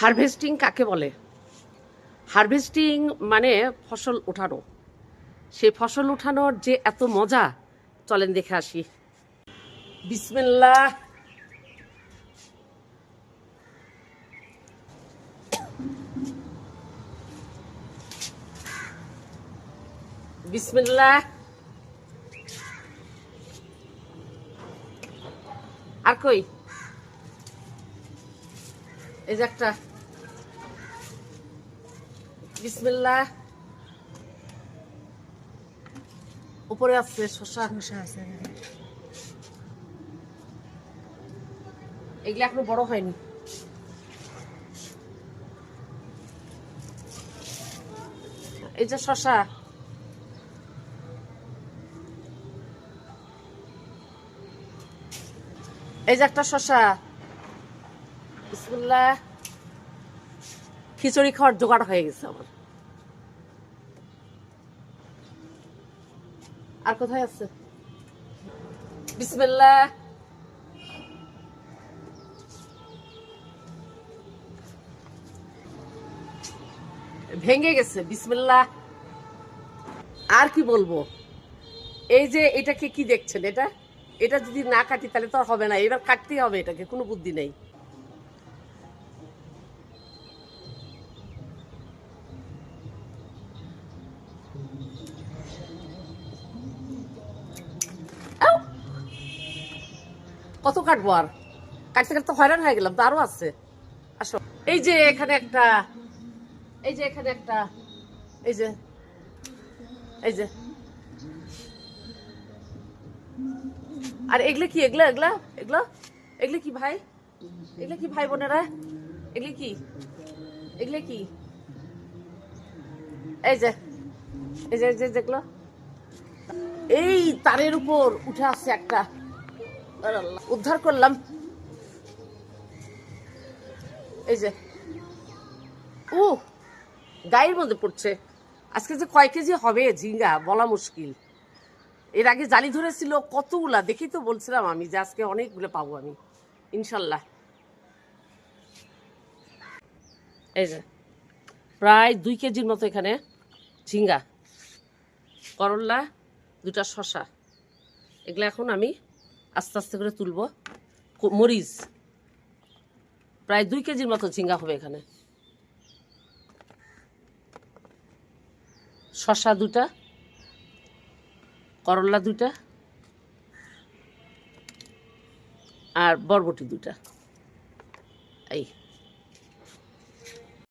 Harvesting কাকে বলে? Harvesting মানে ফসল ওঠানো। সে ফসল উঠানোর যে এত মজা, চলেন দেখে আসি। বিসমিল্লাহ। বিসমিল্লাহ। আর কই? এই যে একটা। বিসমিল্লাহ। উপরে আছে শশা সমস্যা আছে এগুলো এখনও বড় হয়নি। এই যে শশা এই যে একটা শশা বিসমিল্লাহ। খিচুড়ি খাওয়ার জোগাড় হয়ে গেছে আমার। আর কোথায় আছে? বিসমিল্লাহ। ভেঙে গেছে, বিসমিল্লাহ। আর কি বলব? এই যে এটাকে কি দেখছেন? এটা? এটা যদি না কাটি তাহলে তো হবে না। এবার কাটতেই হবে এটাকে, কোনো বুদ্ধি নেই। কত কাটবো আর? কাটতে কাটতে হয়রান হয়ে গেলাম, তো আরও আছে। আসো। এই যে এখানে একটা, এই যে এখানে একটা, এই যে এই যে। আর এগুলো কি, এগুলা এগুলা, এগুলো? এগুলো কি ভাই? এগুলো কি ভাই বোনেরা? এগুলো কি? এগুলো কি? এই যে এই যে এই যে যেগুলো এই তারের উপর উঠে আসছে একটা উদ্ধার করলাম। এই যে। ও গায়ের মধ্যে পড়ছে। আজকে যে কয় কেজি হবে ঝিঙ্গা, বলা মুশকিল। এর আগে জালি ধরেছিল কতগুলা দেখি তো বলছিলাম আমি যে আজকে অনেকগুলো পাবো আমি, ইনশাল্লাহ। এই যে, প্রায় দুই কেজির মতো এখানে ঝিঙ্গা করল্লা দুটা শশা এগুলো এখন আমি আস্তে আস্তে করে তুলব। মরিচ। প্রায় দুই কেজির মতো ঝিঙ্গা হবে এখানে। শশা দুটা, করলা দুটা, আর বরবটি দুটা। এই।